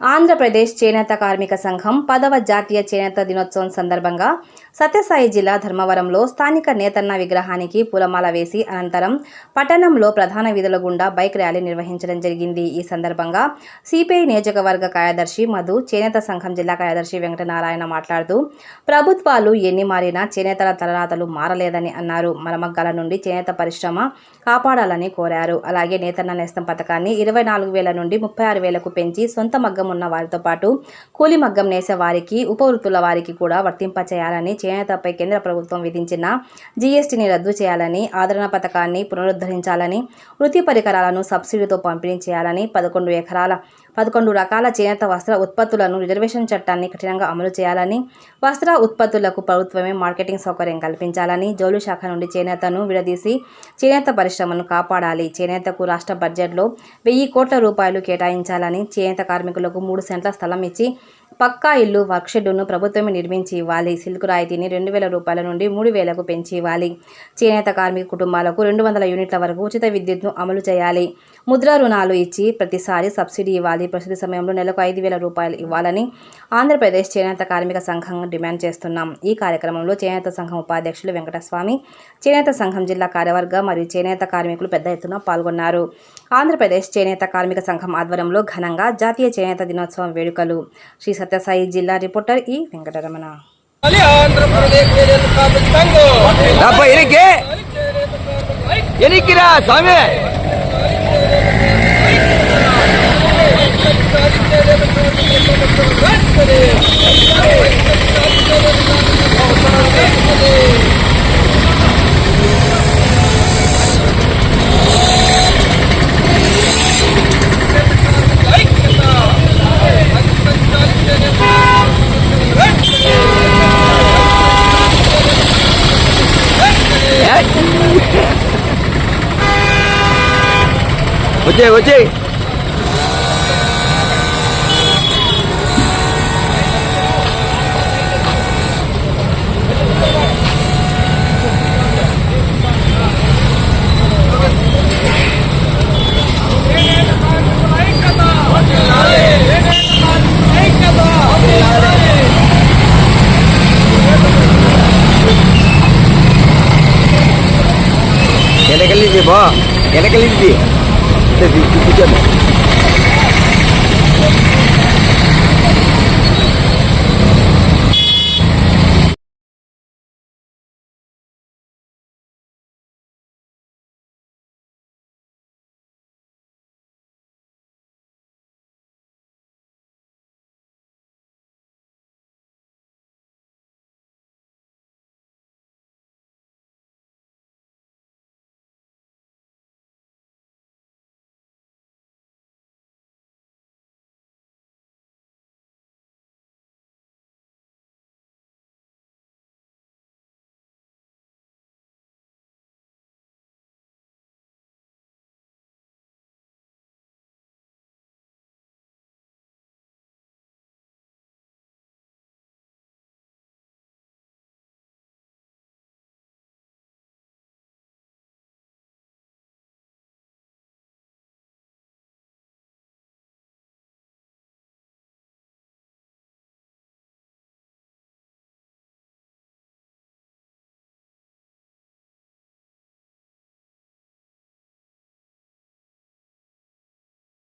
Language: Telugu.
ఆంధ్రప్రదేశ్ చేనేత కార్మిక సంఘం పదవ జాతీయ చేనేత దినోత్సవం సందర్భంగా సత్యసాయి జిల్లా ధర్మవరంలో స్థానిక నేతన్న విగ్రహానికి పూలమాల వేసి అనంతరం పట్టణంలో ప్రధాన వీధుల గుండా బైక్ ర్యాలీ నిర్వహించడం జరిగింది. ఈ సందర్భంగా సిపిఐ నియోజకవర్గ కార్యదర్శి మధు చేనేత సంఘం జిల్లా కార్యదర్శి వెంకటనారాయణ మాట్లాడుతూ ప్రభుత్వాలు ఎన్ని మారినా చేనేతల తలరాతలు మారలేదని అన్నారు. మరమగ్గాల నుండి చేనేత పరిశ్రమ కాపాడాలని కోరారు. అలాగే నేతన్న నేస్తం పథకాన్ని ఇరవై నాలుగు వేల నుండి ముప్పై ఆరు వేలకు పెంచి సొంత మగ్గం ఉన్న వారితో పాటు కూలి మగ్గం నేసే వారికి ఉపవృత్తుల వారికి కూడా వర్తింపచేయాలని చేనేతపై కేంద్ర ప్రభుత్వం విధించిన జీఎస్టీని రద్దు చేయాలని ఆదరణ పథకాన్ని పునరుద్ధరించాలని వృత్తి పరికరాలను సబ్సిడీతో పంపిణీ చేయాలని పదకొండు ఎకరాల పదకొండు రకాల చేనేత వస్త్ర ఉత్పత్తులను రిజర్వేషన్ చట్టాన్ని కఠినంగా అమలు చేయాలని వస్త్ర ఉత్పత్తులకు ప్రభుత్వమే మార్కెటింగ్ సౌకర్యం కల్పించాలని జౌలు శాఖ నుండి చేనేతను విడదీసి చేనేత పరిశ్రమను కాపాడాలి. చేనేతకు రాష్ట్ర బడ్జెట్లో వెయ్యి కోట్ల రూపాయలు కేటాయించాలని చేనేత కార్మికులకు మూడు సెంట్ల స్థలం ఇచ్చి పక్కా ఇల్లు వర్క్షెడ్డును ప్రభుత్వమే నిర్మించి ఇవ్వాలి. సిల్క్ రాయితీని రెండు వేల రూపాయల నుండి మూడు వేలకు పెంచి ఇవ్వాలి. చేనేత కార్మిక కుటుంబాలకు రెండు వందల యూనిట్ల వరకు ఉచిత విద్యుత్ను అమలు చేయాలి. ముద్ర రుణాలు ఇచ్చి ప్రతిసారి సబ్సిడీ ఇవ్వాలి. ప్రస్తుత సమయంలో నెలకు ఐదు వేల రూపాయలు ఇవ్వాలని ఆంధ్రప్రదేశ్ చేనేత కార్మిక సంఘం డిమాండ్ చేస్తున్నాం. ఈ కార్యక్రమంలో చేనేత సంఘం ఉపాధ్యక్షులు వెంకటస్వామి చేనేత సంఘం జిల్లా కార్యవర్గ మరియు చేనేత కార్మికులు పెద్ద ఎత్తున పాల్గొన్నారు. ఆంధ్రప్రదేశ్ చేనేత కార్మిక సంఘం ఆధ్వర్యంలో ఘనంగా జాతీయ చేనేత దినోత్సవం వేడుకలు. శ్రీ సత్యసాయి జిల్లా రిపోర్టర్ ఈ వెంకటరమణ ఎనికిరా స్వామి వచ్చే వచ్చే వెనకలింది బా বিদ্যুৎ কেন